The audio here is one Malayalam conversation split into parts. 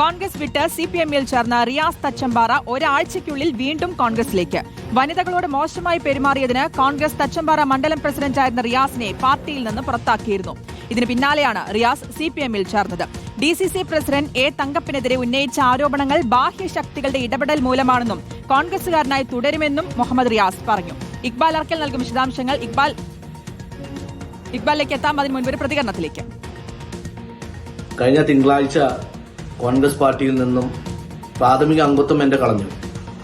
കോൺഗ്രസ് വിട്ട് സി പി എമ്മിൽ ചേർന്ന റിയാസ് തച്ചമ്പാറ ഒരാഴ്ചയ്ക്കുള്ളിൽ വീണ്ടും കോൺഗ്രസിലേക്ക്. വനിതകളോട് മോശമായി പെരുമാറിയതിന് കോൺഗ്രസ് തച്ചമ്പാറ മണ്ഡലം പ്രസിഡന്റായിരുന്ന റിയാസിനെ പാർട്ടിയിൽ നിന്ന് പുറത്താക്കിയിരുന്നു. ഇതിന് പിന്നാലെയാണ് റിയാസ് സി പി എമ്മിൽ ചേർന്നത്. D C C president A തങ്കപ്പിനെതിരെ ഉന്നയിച്ച ആരോപണങ്ങൾ ബാഹ്യശക്തികളുടെ ഇടപെടൽ മൂലമാണെന്നും കോൺഗ്രസുകാരനായി തുടരുമെന്നും മുഹമ്മദ് റിയാസ് പറഞ്ഞു. ഇക്ബാൽ അർക്കൽ നൽകും വിശദാംശങ്ങൾ ഇക്ബാൽ ഇക്ബാലിലേക്ക് എത്താം. അതിന് മുൻപ് ഒരു പ്രതികരണത്തിലേക്ക്. കഴിഞ്ഞ തിങ്കളാഴ്ച കോൺഗ്രസ് പാർട്ടിയിൽ നിന്നും പ്രാഥമിക അംഗത്വം എന്റെ കളഞ്ഞു.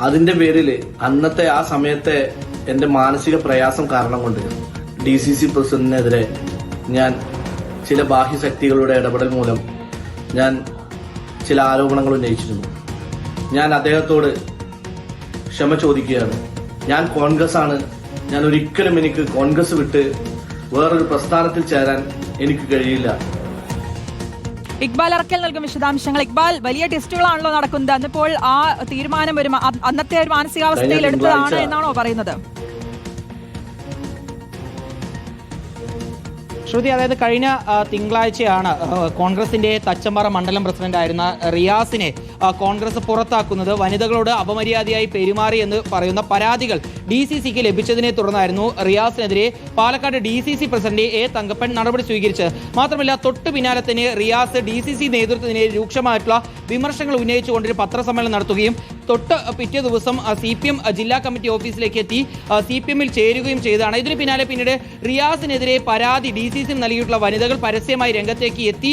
അതിന്റെ പേരിൽ അന്നത്തെ ആ സമയത്തെ എന്റെ മാനസിക പ്രയാസം കാരണം കൊണ്ട് ഡി സി സി പ്രസിഡന്റിനെതിരെ ഞാൻ ചില ബാഹ്യശക്തികളുടെ ഇടപെടൽ മൂലം ഞാൻ ചില ആരോപണങ്ങൾ ഉന്നയിച്ചിരുന്നു. ഞാൻ അദ്ദേഹത്തോട് ക്ഷമ ചോദിക്കുകയാണ്. ഞാൻ കോൺഗ്രസ് ആണ് ഞാൻ ഒരിക്കലും എനിക്ക് കോൺഗ്രസ് വിട്ട് വേറൊരു പ്രസ്ഥാനത്തിൽ ചേരാൻ എനിക്ക് കഴിയില്ല. ഇക്ബാൽ അറക്കൽ നൽകും വിശദാംശങ്ങൾ. ഇക്ബാൽ വലിയ ടെസ്റ്റുകളാണല്ലോ നടക്കുന്നത്. അന്നിപ്പോൾ ആ തീരുമാനം ഒരു അന്നത്തെ ഒരു മാനസികാവസ്ഥയിൽ എടുത്തതാണ് എന്നാണോ പറയുന്നത്? ശ്രുതി അതായത് കഴിഞ്ഞ തിങ്കളാഴ്ചയാണ് കോൺഗ്രസിന്റെ തച്ചമ്പാറ മണ്ഡലം പ്രസിഡന്റ് ആയിരുന്ന റിയാസിനെ കോൺഗ്രസ് പുറത്താക്കുന്നത് വനിതകളോട് അപമര്യാദയായി പെരുമാറി എന്ന് പറയുന്ന പരാതികൾ ഡി സി സിക്ക് ലഭിച്ചതിനെ തുടർന്നായിരുന്നു റിയാസിനെതിരെ Palakkad D C C president A Thankappan നടപടി സ്വീകരിച്ചത് മാത്രമല്ല തൊട്ടു പിന്നാലെ തന്നെ റിയാസ് ഡി സി സി നേതൃത്വത്തിനെതിരെ രൂക്ഷമായിട്ടുള്ള വിമർശനങ്ങൾ ഉന്നയിച്ചുകൊണ്ടൊരു പത്രസമ്മേളനം നടത്തുകയും തൊട്ട് പിറ്റേ ദിവസം സി പി എം ജില്ലാ കമ്മിറ്റി ഓഫീസിലേക്ക് എത്തി സി പി എമ്മിൽ ചേരുകയും ചെയ്തതാണ്. ഇതിന് പിന്നാലെ പിന്നീട് റിയാസിനെതിരെ പരാതി ഡി സി സി നൽകിയിട്ടുള്ള വനിതകൾ പരസ്യമായി രംഗത്തേക്ക് എത്തി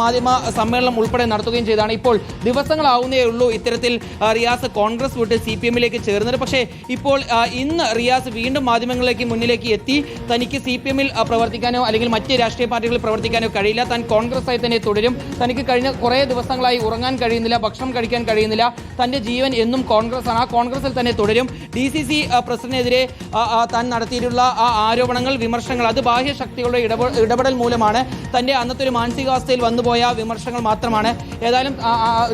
മാധ്യമ സമ്മേളനം ഉൾപ്പെടെ നടത്തുകയും ചെയ്തതാണ്. ഇപ്പോൾ ദിവസങ്ങളാവുന്നേ ഉള്ളൂ ഇത്തരത്തിൽ റിയാസ് കോൺഗ്രസ് വിട്ട് സി പി എമ്മിലേക്ക് ചേർന്നത്. പക്ഷേ ഇപ്പോൾ ഇന്ന് റിയാസ് വീണ്ടും മാധ്യമങ്ങളിലേക്ക് മുന്നിലേക്ക് എത്തി. തനിക്ക് സി പി എമ്മിൽ പ്രവർത്തിക്കാനോ അല്ലെങ്കിൽ മറ്റ് രാഷ്ട്രീയ പാർട്ടികളിൽ പ്രവർത്തിക്കാനോ കഴിയില്ല. താൻ കോൺഗ്രസ് ആയി തന്നെ തുടരും. തനിക്ക് കഴിഞ്ഞ കുറേ ദിവസങ്ങളായി ഉറങ്ങാൻ കഴിയുന്നില്ല ഭക്ഷണം കഴിക്കാൻ കഴിയുന്നില്ല. തന്റെ ജീവൻ എന്നും കോൺഗ്രസ് ആണ്. ആ കോൺഗ്രസിൽ തന്നെ തുടരും. ഡി സി സി പ്രസിഡന്റിനെതിരെ താൻ നടത്തിയിട്ടുള്ള ആ ആരോപണങ്ങൾ വിമർശനങ്ങൾ അത് ബാഹ്യ ശക്തികളുടെ ഇടപെടൽ മൂലമാണ് തന്റെ അന്നത്തെ ഒരു മാനസികാവസ്ഥയിൽ വന്നുപോയ വിമർശനങ്ങൾ മാത്രമാണ്. ഏതായാലും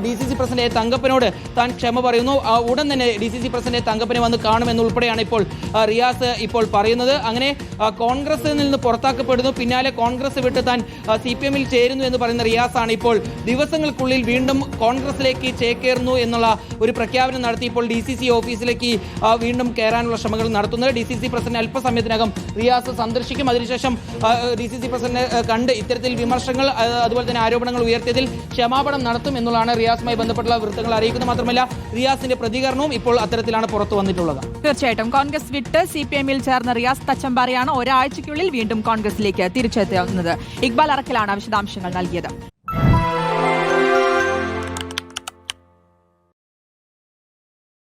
ഡി സി സി പ്രസിഡന്റ്. തങ്കപ്പനോട് താൻ ക്ഷമ പറയുന്നു. ഉടൻ തന്നെ ഡി സി സി പ്രസിഡന്റ് തങ്കപ്പനെ വന്ന് കാണുമെന്നുൾപ്പെടെയാണ് ഇപ്പോൾ റിയാസ് ഇപ്പോൾ പറയുന്നത്. അങ്ങനെ കോൺഗ്രസിൽ നിന്ന് പുറത്താക്കപ്പെടുന്നു. പിന്നാലെ കോൺഗ്രസ് വിട്ട് താൻ സി പി എമ്മിൽ ചേരുന്നു എന്ന് പറയുന്ന റിയാസാണ് ഇപ്പോൾ ദിവസങ്ങൾക്കുള്ളിൽ വീണ്ടും കോൺഗ്രസിലേക്ക് ചേക്കേറുന്നു എന്നുള്ള ഒരു പ്രഖ്യാപനം നടത്തി. ഇപ്പോൾ ഡി സി സി ഓഫീസിലേക്ക് വീണ്ടും കയറാനുള്ള ശ്രമങ്ങൾ നടത്തുന്നത്. ഡി സി സി പ്രസിഡന്റ് അല്പസമയത്തിനകം റിയാസ് സന്ദർശിക്കും. അതിനുശേഷം ഡി സി സി പ്രസിഡന്റ് കണ്ട് ഇത്തരത്തിൽ വിമർശങ്ങൾ അതുപോലെ തന്നെ ആരോപണങ്ങൾ ഉയർത്തിയതിൽ ക്ഷമാപണം നടത്തും എന്നുള്ളതാണ് റിയാസുമായി ബന്ധപ്പെട്ടുള്ള വൃത്തങ്ങൾ അറിയിക്കുന്നത് മാത്രമല്ല റിയാസിന്റെ പ്രതികരണവും ഇപ്പോൾ അത്തരത്തിലാണ് പുറത്തു വന്നിട്ടുള്ളത്. തീർച്ചയായിട്ടും. കോൺഗ്രസ് വിട്ട് സി പി എമ്മിൽ ചേർന്ന റിയാസ് തച്ചമ്പാറയാണ് ഒരാഴ്ചയ്ക്കുള്ളിൽ വീണ്ടും കോൺഗ്രസിലേക്ക് തിരിച്ചെത്തുന്നത് ഇക്ബാൽ അറക്കലാണ് വിശദാംശങ്ങൾ നൽകിയത്.